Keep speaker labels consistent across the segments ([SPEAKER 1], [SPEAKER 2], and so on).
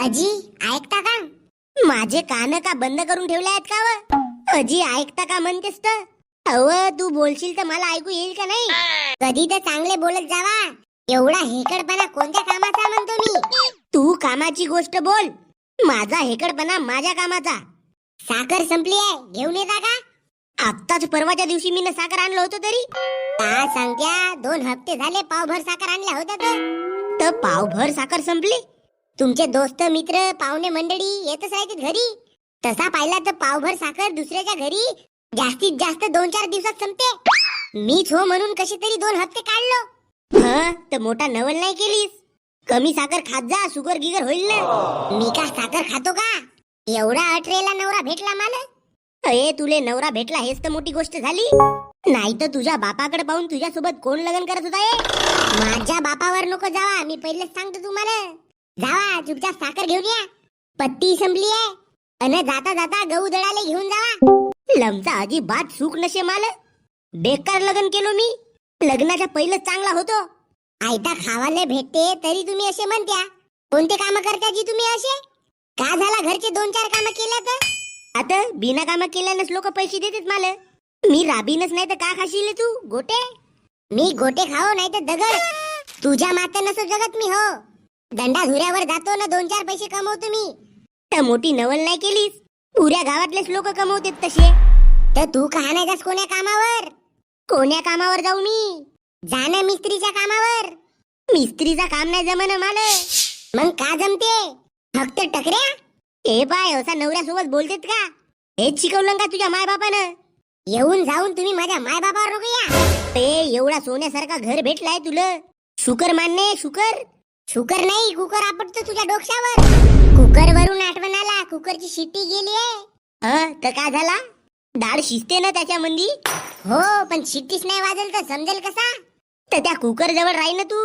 [SPEAKER 1] अजी ऐकता का? माझे कान का बंद करून ठेवले आहेत का व? अजी ऐकता का म्हणतेस तर? अव तू बोलशील तर मला ऐकू येईल का नाही? कधी तर चांगले बोलत जावा. एवढा हेकडपणा कोणत्या कामाचा म्हणतो मी? तू कामाची गोष्ट बोल. माझा हेकडपणा माझ्या कामाचा. साखर संपली आहे घेऊन येता का आत्ताच परवाच्या दिवशी मी साखर आणलं होतं तरी. का सांगत्या? दोन हप्ते झाले पावभर साखर आणल्या होत्या तर. तर पावभर साखर संपली? तुमचे दोस्त मित्र पाहुणे मंडळी येतच राहते घरी. तसा पाहिला तर पावभर साखर दुसऱ्याच्या घरी. जास्तीत जास्त दोन चार दिवसात संपते. मीच हो म्हणून कशी तरी दोन हप्ते काढलो. ह तर मोठा नवल नाही केलीस? कमी साखर खात जा शुगर गिगर होईल ना. मी का साखर खातो का? एवढा अठरेला नवरा भेटला मला अये तुले नवरा भेटला हेच तर मोठी गोष्ट झाली. नाही तर तुझ्या बापाकडे पाहून तुझ्यासोबत कोण लग्न करत होता हे? माझ्या बापावर नको जावा मी पहिलेच सांगतो तुम्हाला. जावा चुपचाप साखर घेऊन या. पत्ती संपली आहे. अन जाता जाता गहू दळाले घेऊन जावा. लमचा अजिबात सुख नशे माल. बेकार लग्न केलो मी. लग्नाच्या पहिलं चांगला होतो. आयता खावाले भेटते तरी तुम्ही असे म्हणत्या. कोणते काम करता जी तुम्ही असे? का झाला घरचे दोन चार काम केल्या तर? आता बिना काम केल्यानंच लोक पैसे देतात मला. मी राबीनच नाही तर का खाशील तू गोटे? मी गोटे खाओ नाही तर दगड. तुझ्या माते नसो जगत मी हो. दंडा धुऱ्यावर जातो ना दोन चार पैसे कमवतो मी. तर मोठी नवल नाही केलीस? पुऱ्या गावातलेच लोक कमवतात तसे. तर तू का नाही जास कोण्या कामावर? कोण्या कामावर जाऊ मी? जाणं मिस्त्रीच्या कामावर. मिस्त्रीचा काम नाही जमन मला. मग का जमते? फक्त टकऱ्या? ए पाय असा नवऱ्यासोबत बोलतेत का? हेच शिकवलं का तुझ्या माय बापानं येऊन जाऊन तुम्ही माझ्या माय बापावर नको या ते एवढा सोन्यासारखा घर भेटलाय तुला. शुकर मान्य शुकर. शुकर नाही कुकर आपटतो तुझ्या डोक्यावर. कुकर वरून आठवण आला कुकरची शिट्टी गेली आहे. तर काय झाला? डाळ शिजते ना त्याच्यामध्ये हो पण शिट्टीच नाही वाजेल तर समजेल कसा? तर त्या कुकर जवळ राही ना तू.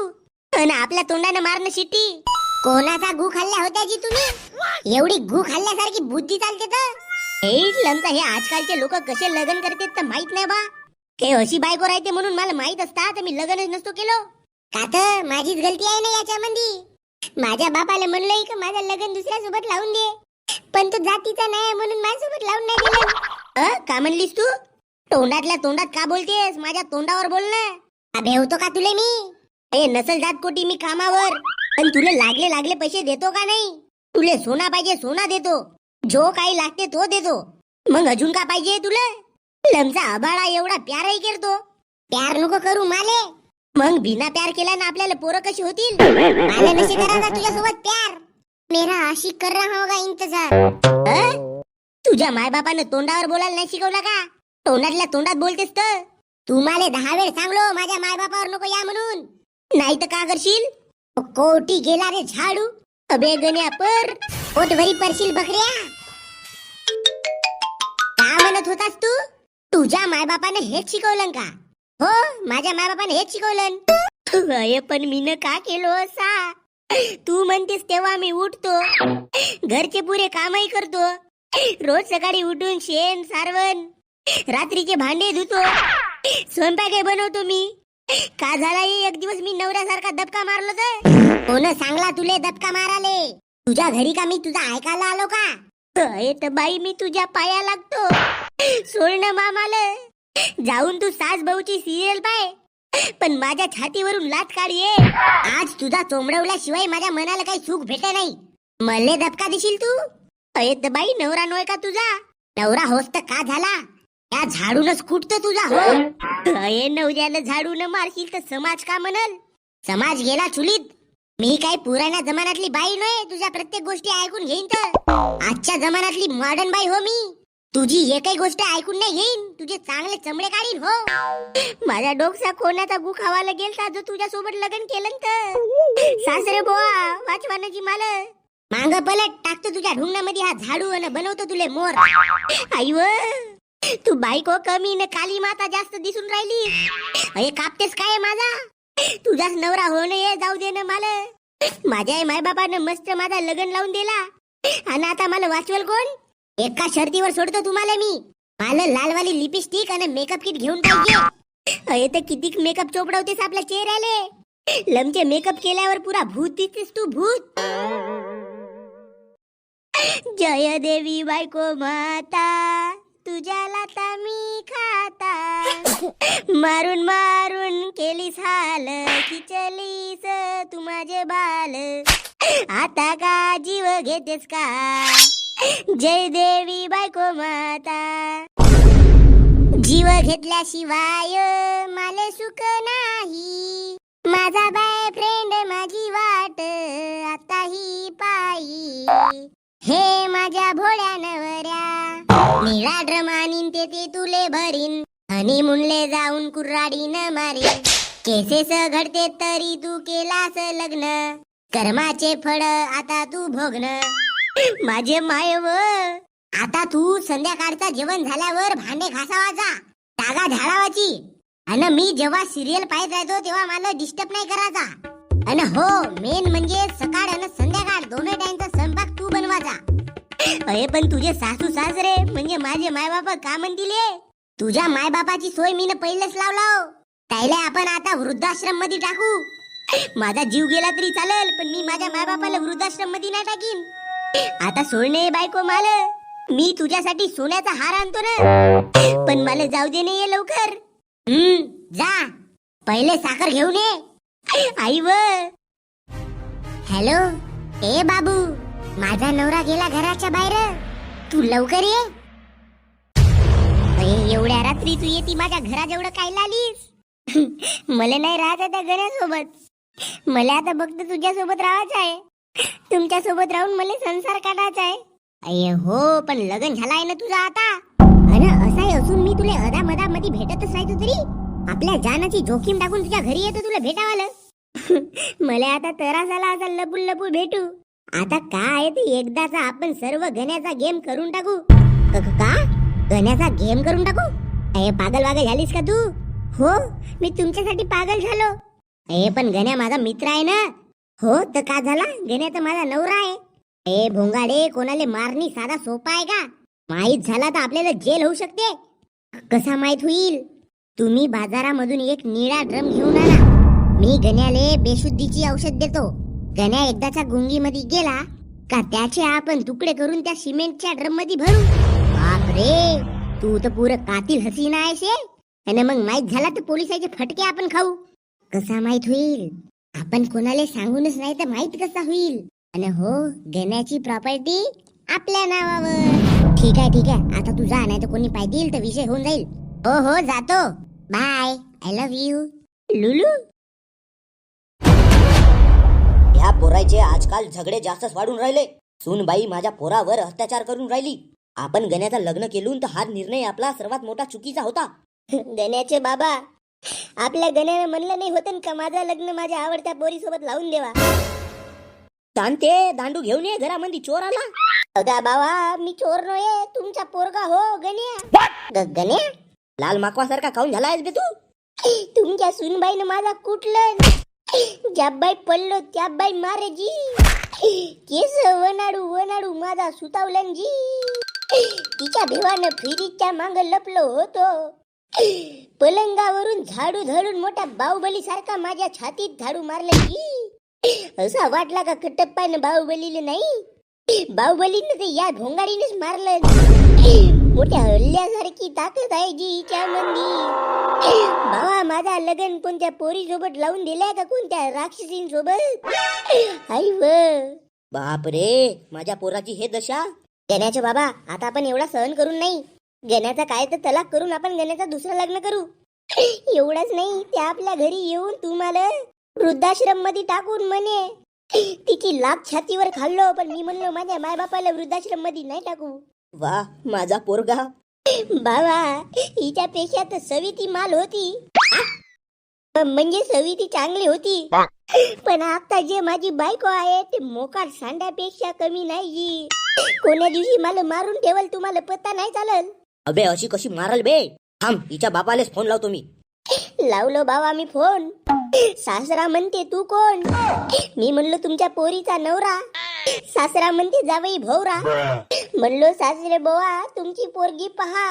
[SPEAKER 1] अन आपल्या तोंडाने मारणं शिट्टी. कोणाचा गु खाल्ल्या होत्या जी तुम्ही? एवढी गु खाल्ल्यासारखी बुद्धी चालते तर? हे लंचा हे आजकालचे लोक कसे लग्न करतात तर माहीत नाही बा. हे अशी बायको राहते म्हणून मला माहीत असता तर मी लग्नच नसतो केलो. का तर माझीच गलती आहे ना याच्यामध्ये माझ्या बापाला म्हणलंय का माझं लग्न दुसऱ्या सोबत लावून दे. पण तो जातीचा नाही म्हणून माझ्यासोबत लावून नाही दिलं. अ, का म्हणलीस तू? तोंडातल्या तोंडात का बोलतेस? माझ्या तोंडावर बोल ना. अभे होतो का तुले मी? अरे नसल जात कोटी मी कामावर. पण तुले लागले लागले पैसे देतो का नाही? तुले सोना पाहिजे सोना देतो. जो काही लागते तो देतो. मग अजून का पाहिजे तुला? लमचा आबाळा एवढा प्यारही करतो. प्यार नको करू माले. मग बिना प्यार केल्यानं आपल्याला पोरं कशी होतील? मला नशी करायचा तुझ्यासोबत प्यार. मेरा आशिक कर रहा होगा इंतजार. तुझ्या मायबापानं तोंडावर बोलायला नाही शिकवला का? तोंडातल्या तोंडात बोलतेस तर. तू मला दहा वेळ सांगलो माझ्या मायबापावर नको या म्हणून. नाही तर का करशील? कोटी गेला रे झाडू. अबे गण्या पर पोटभरी परशील बकऱ्या. का म्हणत होतास तू? तुझ्या मायबापानं हेच शिकवलं का? हो माझ्या मायबापाने हेच शिकवलं. अय पण मीन का केलो असा? तू म्हणतेस तेव्हा मी उठतो. घरचे पुरे कामही करतो. रोज सकाळी उठून शेण सारवण रात्रीचे भांडे धुतो. स्वयंपाक बनवतो मी. का झाला एक दिवस मी नवऱ्यासारखा दबका मारलो तर? कोण सांगला तुले दबका माराले? तुझ्या घरी का मी तुझा ऐकायला आलो का? अरे तर बाई मी तुझ्या पाया लागतो. सोडणं ना मामाला. जाऊन तू सास भाऊची सिरियल पाय. पण माझ्या छातीवरून लात काढ ये. आज तुझा चोंबडवल्याशिवाय माझ्या मनाला काही सुख भेटे नाही. मल्ले दबका देशील तू? अय बाई नवरा नोय का तुझा? नवरा होस तर का झाला? या झाडूनच कुठत तुझा हो? अये नवऱ्याला झाडून मारशील तर समाज का म्हणल? समाज गेला चुलीत. मी काय पुराण्या जमान्यातली बाई नोय तुझ्या प्रत्येक गोष्टी ऐकून घेईन तर. आजच्या जमान्यातली मॉडर्न बाई हो मी. तुझी एकही गोष्ट ऐकून नाही घेईन तुझे चांगले चमडे काढीन हो. माझ्या डोकसा कोणाचा गु खावायला गेलता जो तुझ्या सोबत लग्न केलं तर? सासरे बोवा वाचवानाची माल मांग पलट टाकतो तुझ्या ढुंगणामध्ये हा झाडू आणि बनवतो तुले मोर. आई व तू बायको कमी न काली माता जास्त दिसून राहिली. अरे कापतेस काय माझा? तुझाच नवरा होणं ये जाऊ दे ना मला माझ्या मायबाबानं मस्त माझा लग्न लावून दिला. आणि आता मला वाचवेल कोण? एका शर्तीवर सोडतो तुम्हाला मी. मला लालवाली लिपस्टिक आणि मेकअप किट घेऊन पाहिजे. अरे तर किती मेकअप चोपडवतेस आपल्या चेहऱ्याले. लमचे मेकअप केल्यावर पुरा भूत दिसतेस तू भूत. जय देवी बायको माता तुझ्या लाता मी खाता. मारून मारून केलीस हाल खिचलीस तू माझे बाल. आता का जीव घेतेस का? जय देवी बायको माता. जीव घेतल्याशिवाय माले सुख नाही. माझा बाय फ्रेंड माझी वाट आता ही पायी. हे माझ्या भोळ्या नवऱ्या. निळा ड्रम आणीन ते ते तुले भरीन. आणि मुनले जाऊन कुर्राडी न मारे केसेस घडते तरी तू केलास लग्न. कर्माचे फळ आता तू भोगन. माझे मायव. आता तू संध्याकाळचा जेवण झाल्यावर भांडे घासावाचा जागा झाडावाची. आणि मी जेव्हा सिरियल पाहत राहतो तेव्हा मला डिस्टर्ब नाही करायचा. आणि हो मेन म्हणजे सकाळ आणि संध्याकाळ दोन्ही टाइमचा स्वयंपाक तू बनवायचा अरे पण तुझे सासू सासरे म्हणजे माझे मायबाप का म्हणतील? तुझ्या मायबापाची सोय मी पहिलेच लावला त्याला आपण आता वृद्धाश्रममध्ये टाकू. माझा जीव गेला तरी चालेल पण मी माझ्या मायबापाला वृद्धाश्रममध्ये नाही टाकीन. आता सोडणे बायको माल. मी तुझ्यासाठी सोन्याचा हार आणतो ना. पण मला जाऊ दे नाही लवकर. हम्म जा. पहिले साखर घेऊन ये. आई व. हॅलो ए बाबू माझा नवरा गेला घराच्या बाहेर. तू लवकर ये. एवढ्या रात्री तू येते माझ्या घराजवळ काय लालीस मला नाही राहत त्या घरासोबत. मला आता फक्त तुझ्या सोबत राहायचं आहे. तुमच्यासोबत राहून मला संसार काढायचा आहे. अये हो पण लग्न झालाय ना तुझा आता. अन असाही असून मी तुला अदा मधा मध्ये भेटतच राहतो तरी. आपल्या जानाची जोखीम टाकून तुझ्या घरी येतो तुला भेटावालं. मला आता तरास आला असा लपून लपून भेटू. आता काय ते एकदाचा आपण सर्व गण्याचा गेम करून टाकू. क- क- का? गण्याचा गेम करून टाकू? अये पागल वागल झालीस का तू? हो मी तुमच्यासाठी पागल झालो. अये पण गण्या माझा मित्र आहे ना. हो तर का झाला? गण्या तर माझा नवरा आहे. ए भोंगाडे कोणाले मारणी साधा सोपा आहे का? माहीत झाला तर आपल्याला जेल होऊ शकते. कसा माहीत होईल? तुम्ही बाजारामधून एक निळा ड्रम घेऊन आला. मी गण्याले बेशुद्धीची औषध देतो. गण्या एकदाच्या गुंगीमध्ये गेला का त्याचे आपण तुकडे करून त्या सिमेंटच्या ड्रममध्ये भरू बापरे तू तर पुरं कातील हसीना आहेस आणि मग माहीत झाला तर पोलिसाचे फटके आपण खाऊ. कसा माहीत होईल? आपण कोणाला सांगूनच नाही तर माहीत कसा होईल? आणि हो गण्याची प्रॉपर्टी आपल्या नावावर. ठीक आहे ठीक आहे. आता तू जा नाही तर कोणी पाहतील तर विषय होऊन जाईल. हो हो जातो. Bye I love you Lulu?
[SPEAKER 2] ह्या पोरायचे आजकाल झगडे जास्तच वाढून राहिले. सूनबाई माझ्या पोरावर अत्याचार करून राहिली. आपण गण्याचं लग्न केलून तर हा निर्णय आपला सर्वात मोठा चुकीचा होता.
[SPEAKER 1] गण्याचे बाबा आपल्या गण्याने म्हणलं नाही होतं का माझं लग्न माझ्या आवडत्या पोरी सोबत लावून देवा?
[SPEAKER 2] तानते दांडू घेऊन ये घरामध्ये चोर आला
[SPEAKER 1] अगा बाबा मी चोर नये तुमचा पोरगा हो गण्या. ग- गण्या?
[SPEAKER 2] लाल माकवासारखा खाऊन झालायस बे तू.
[SPEAKER 1] तुमच्या सुनबाईनं माझा कुठलं? ज्याबाई पडलो त्याबाई मारे जी. केस वनाडू वनाडू माझा सुतावलन जी. तिच्या भिवानं फिरीच्या मांग लपलो होतो. पलंगावरून झाडू धरून मोठ्या बाहुबली सारखा माझ्या छातीत झाडू मारलं की? असा वाटला का कटप्पानं बाहुबलीले नाही? बाहुबलीनं ते या ढोंगारीनेच मारलं. मोठ्या हल्ल्यासारखी ताकद आहे जी हिच्या मंदी. बाबा माझा लग्न कोणत्या पोरी सोबत लावून दिलाय का कोणत्या राक्षसीन सोबत आई व.
[SPEAKER 2] बापरे माझ्या पोराची हे दशा?
[SPEAKER 1] देण्याचे बाबा आता आपण एवढा सहन करून नाही. गण्याचा काय तर तलाक करून आपण गण्याचा दुसरं लग्न करू? एवढंच नाही त्या आपल्या घरी येऊन तुम्हाला वृद्धाश्रममध्ये टाकून म्हणे. तिची लाभ छातीवर खाल्लो पण मी म्हणलो माझ्या मायबापाला वृद्धाश्रममध्ये नाही टाकू.
[SPEAKER 2] वा माझा पोरगा.
[SPEAKER 1] बाबा हिच्यापेक्षा तर सविती माल होती. म्हणजे सविती चांगली होती. पण आता जे माझी बायको आहे ते मोकार सांड्यापेक्षा कमी नाही कोण्या दिवशी मला मारून ठेवल तुम्हाला पत्ता नाही चालल
[SPEAKER 2] अबे अशी कशी मारल बे? थांब हिच्या बापालेच फोन लावतो मी.
[SPEAKER 1] लावलो बाबा मी फोन सासरा म्हणते तू कोण? मी म्हणलो तुमच्या पोरीचा नवरा. सासरा म्हणते जावई भोवरा. म्हणलो सासरे बोवा तुमची पोरगी पहा.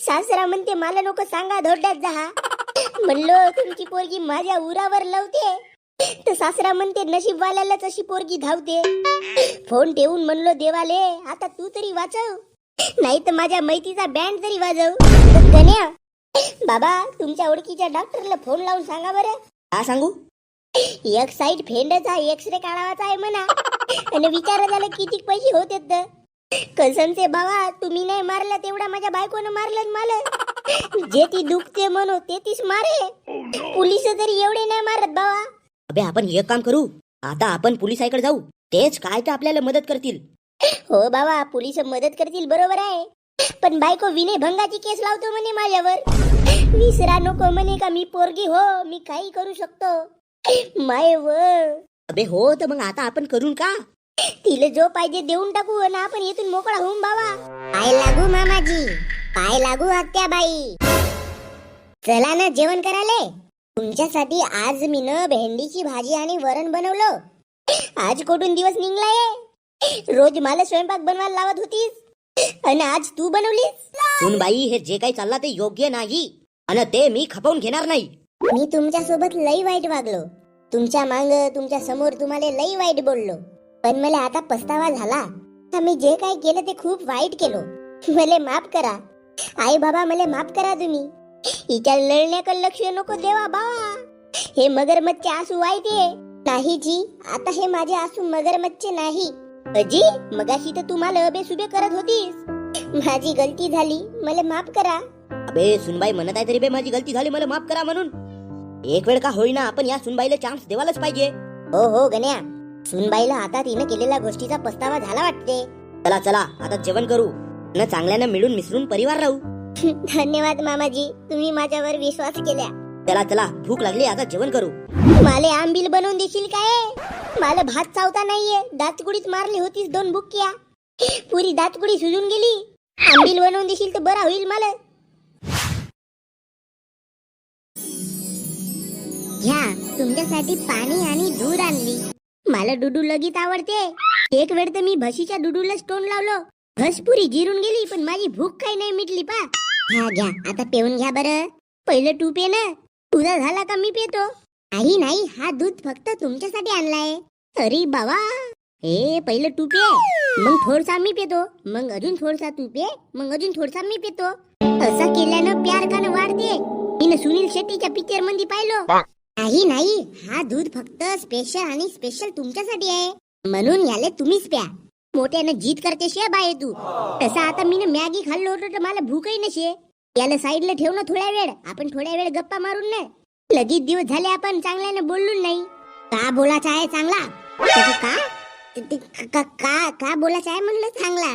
[SPEAKER 1] सासरा म्हणते मला नको सांगा धोड्यात जा. म्हणलो तुमची पोरगी माझ्या उरावर लावते. तर सासरा म्हणते नशीबवाल्यालाच अशी पोरगी धावते. फोन ठेवून म्हणलो देवाले आता तू तरी वाचव. नाही तर माझ्या मैतीचा बँड तरी वाजव गण्या बाबा तुमच्या ओळखीच्या डॉक्टरला फोन लावून सांगा बरं.
[SPEAKER 2] हा सांगू?
[SPEAKER 1] एक साईड फेंडचा एक्सरे काढावाचा आहे म्हणा. आणि विचार झालं किती पैसे होते तर. कसमचे बाबा तुम्ही नाही मारला तेवढा माझ्या बायकोनं मारलं मला. जे ती दुखते म्हणू ते तीच मारे. पोलीस तरी एवढे नाही मारत बाबा.
[SPEAKER 2] अबे आपण एक काम करू. आता आपण पोलिसाकडे जाऊ. तेच काय तर आपल्याला मदत करतील.
[SPEAKER 1] हो बाबा पोलीस मदत करतील बरोबर आहे. पण बायको विनय भंगाची केस लावतो म्हणे माझ्यावर. विसरा नको म्हणे का मी पोरगी हो मी काही करू शकतो. माय व
[SPEAKER 2] अबे हो तर मग आता आपण करून का?
[SPEAKER 1] तिला जो पाहिजे देऊन टाकू आणि आपण येथून मोकळा होऊन बाबा. पाय लागू मामाजी पाय लागू आत्याबाई. चला ना जेवण कराले तुमच्यासाठी आज मी न भेंडीची भाजी आणि वरण बनवलं. आज कुठून दिवस निघलाय? रोज मला स्वयंपाक बनवायला लावत होतीस? आणि आज तू बनवलीस?
[SPEAKER 2] सुन बाई हे जे काही चालला ते योग्य नाही. आणि ते मी खपवून घेणार नाही.
[SPEAKER 1] मी तुमच्यासोबत लई वाईट वागलो. तुमच्या मांग तुमच्यासमोर तुम्हाला लई वाईट बोललो. पण मला आता पस्तावा झाला. का मी जे काय केलं ते खूप वाईट केलो. मला माफ करा. आई बाबा मला माफ करा तुम्ही. हिच्या लढण्याकडे लक्ष नको देवा बाबा हे मगरमच्छचे आसू वाईटे नाही जी आता हे माझे आसू मगरमच्छचे नाही. अजी मगाशी तर तुम्हाला अबे सुबे करत होतीस. माझी गलती झाली मला माफ करा.
[SPEAKER 2] अबे सुनबाई म्हणत आहे तरी बे माझी गलती झाली मला माफ करा म्हणून. एक वेळ का होईना आपण या सुनबाईला चान्स देवालाच पाहिजे.
[SPEAKER 1] हो हो गण्या. सुनबाईला आता तिनं केलेल्या गोष्टीचा पस्तावा झाला वाटते.
[SPEAKER 2] चला चला आता जेवण करू. न चांगल्यानं मिळून मिसळून परिवार राहू.
[SPEAKER 1] धन्यवाद मामाजी. तुम्ही माझ्यावर विश्वास केल्या
[SPEAKER 2] चला चला भूक लागली आता जेवण करू.
[SPEAKER 1] माले आंबील बनवून देशील काय? मला भात चावता नाहीये. दातगुडीत मारली होतीस दोन बुक्क्या. पुरी दातकुडी सुजून गेली. आंबील बनवून देशील तर बरा होईल मला. घ्या तुमच्यासाठी पाणी आणि दूध आणली. मला डुडू लगीत आवडते. एक वेळ तर मी भशीच्या डुडूला स्टोन लावलो. म्हस जिरून गेली पण माझी भूक काही नाही मिटली पा. घ्या घ्या. आता पेऊन घ्या बरं. पहिलं तू पे ना. तुझा झाला का मी पेतो? नाही नाही हा दूध फक्त तुमच्यासाठी आणलाय. अरे बाबा हे पहिलं तू पे मग थोडसा मी पेतो मग अजून थोडसा तू पे मग अजून थोडसा मी पेतो असं केल्यानं प्यार कानं वाढते. मी सुनील शेट्टीच्या पिक्चरमध्ये पाहिलो. नाही नाही हा दूध फक्त स्पेशल आणि स्पेशल तुमच्यासाठी आहे. म्हणून याले तुम्हीच प्या. मोठ्यानं जीत करते शे बाय तू. तसं आता मी मॅगी खाल्लो होतो तर मला भूकही नशे. याला साईडला ठेव ना थोड्या वेळ. आपण थोड्या वेळ गप्पा मारून ना लगेच दिवस झाले आपण चांगल्याने बोललो नाही. का बोलायचा आहे चांगला? का? ते- ते का का का बोलायचं आहे म्हणलं चांगला?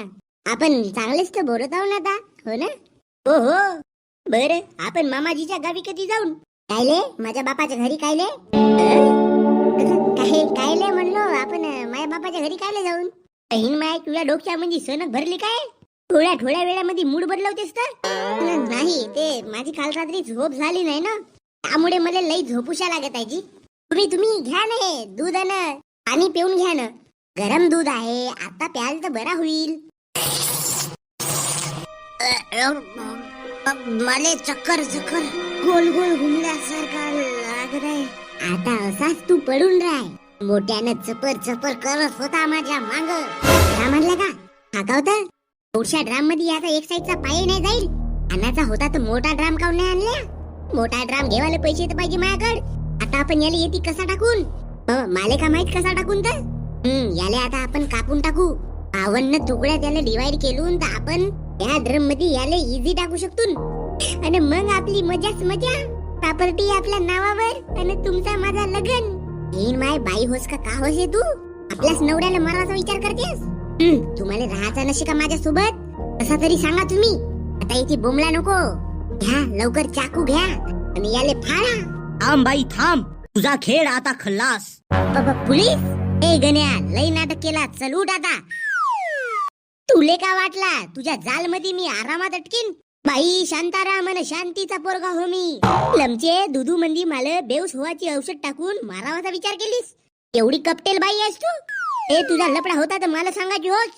[SPEAKER 1] आपण चांगलेच तर बोलत आहो ना आता हो ना? हो हो. बर आपण मामाजीच्या गावी कधी जाऊन? कायले? माझ्या बापाच्या घरी कायले? अं? काय कायले म्हणलो? आपण अं, माझ्या बापाच्या घरी कायले जाऊन? बहीण माय तुझ्या म्हणजे सणक भरली काय? थोड्या थोड्या वेळामध्ये मूड बदलवतेस तर? न- नाही ते माझी काल रात्री झोप झाली नाही ना. त्यामुळे मला लई झोपूशा लागत आहे जी. तुम्ही तुम्ही घ्या ना हे दूध आण. पाणी पिऊन घ्या ना. गरम दूध आहे आता प्याल तर बरा होईल. मला चक्कर चक्कर. गोल गोल घुमल्यासारखा लागत आहे. आता असाच तू पडून राह. मोठ्यानं चपर चपर करत होता माझ्या मांग. म्हणलं का? हा का होता? थोडशा ड्राममध्ये याचा एक साईडचा पाय नाही जाईल. आणायचा होता तर मोठा ड्राम काऊन नाही आणला? मोठा ड्राम घेवायला पैसे तर पाहिजे माझ्याकडे. आता आपण याला येते कसा टाकून? हो, माले का माहीत कसा टाकून तर? हम्म याले आता आपण कापून टाकू. बावन्न तुकड्या त्याला डिवाइड केलून तर आपण या ड्रममध्ये याले इझी टाकू शकतो आणि मग आपली मजाच मजा. प्रॉपर्टी आपल्या नावावर आणि तुमचा माझा लग्न. हीन माय बाई होस का का होस हे तू? आपल्याच नवऱ्याला मारायचा विचार करतेस? तुम्हाला राहायचा नशी का माझ्या सोबत कसा तरी सांगा तुम्ही. आता इथे बोमला नको. घ्या लवकर चाकू घ्या. आणि याले फाडा.
[SPEAKER 2] थांब बाई थांब. तुझा खेळ आता खल्लास.
[SPEAKER 1] बाबा पोलीस? ए गण्या लई नाटक केला चल उठ आता. तुले का वाटला? तुझ्या जाल मध्ये मी आरामात अटकीन? बाई शांताराम आणि शांतीचा पोरगा हो मी. लमचे दुधू मंदी माल बेऊस होवाची औषध टाकून मारावाचा विचार केलीस? एवढी कपटेल बाई आहेस तू? ए तुझा लपडा होता तर मला सांगायची होच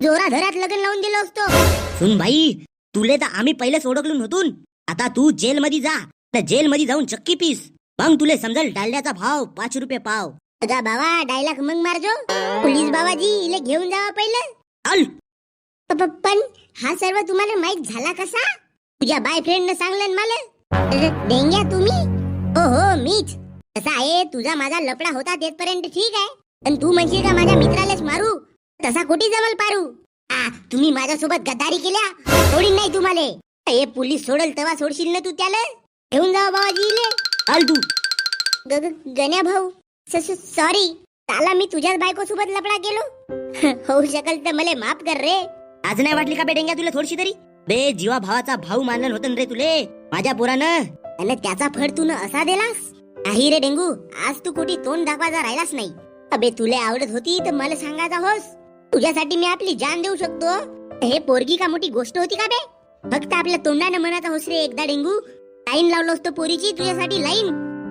[SPEAKER 1] जोरा धरात लग्न लावून दिलं असतो.
[SPEAKER 2] सुन बाई तुले तर आम्ही पहिलेच ओळखलो नव्हतून. आता तू जेल मध्ये जा जेल मध्ये जाऊन चक्की पीस. मग तुले समजल डालड्याचा भाव पाच रुपये पाव.
[SPEAKER 1] अगा बाबा डायलॉग मग मारजो. पोलीस बाबाजी इले घेऊन जावा पहिलं. प- पण हा सर्व तुम्हाला माहीत झाला कसा? तुझ्या बॉयफ्रेंड न सांगलं मला. डेंग्या तुम्ही? हो हो मीच. कसा आहे तुझा माझा लपडा होता तेथपर्यंत ठीक आहे. पण तू म्हणशील का माझ्या मित्रालाच मारू? तसा कुठे जमल पारू. आ, तुम्ही माझ्यासोबत गद्दारी केल्या? सोडीन नाही तुम्हाला. हे पोलीस सोडल तेव्हा सोडशील ना तू त्याला? घेऊन जावा बाबाजी इले
[SPEAKER 2] तू.
[SPEAKER 1] ग- ग- गण्या भाऊ. सॉरी काला मी तुझ्याच बायको सोबत लपडा गेलो होऊ शकल तर मला माफ कर रे.
[SPEAKER 2] आज नाही वाटली का बे डेंग्या तुला थोडीशी तरी? बे जीवा भावाचा भाऊ मानन होतं रे तुले. माझ्या पोरानं.
[SPEAKER 1] आणि त्याचा फड तू न असा दिलास? नाही रे डेंगू. आज तू कुठे तोंड दाखवायचा राहिलास नाही. अबे तुला आवडत होती तर मला सांगायचा होस. तुझ्यासाठी मी आपली जान देऊ शकतो. हे पोरगी का मोठी गोष्ट होती का बे? फक्त आपल्या तोंडानं मनाचा होस रे एकदा डेंगू. लाईन लावलो असतो पोरीची तुझ्यासाठी लाईन.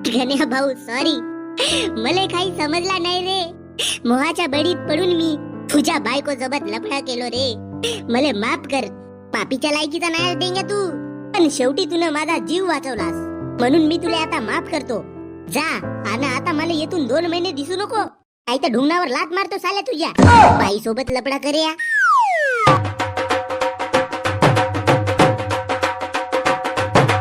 [SPEAKER 1] गण्या भाऊ सॉरी मला काही समजला नाही रे. मोहाच्या बडीत पडून मी तुझ्या बायको सोबत लफडा केलो रे. मला माफ कर. पापीच्या लायकीचा नाही डेंग्या तू. पण शेवटी तुनं माझा जीव वाचवलास. म्हणून मी तुला आता माफ करतो. जा आणि आता मला येथून दोन महिने दिसू नको. आई तर ढुंगणावर लात मारतो साल्या तुझ्या. बाई सोबत लपडा करे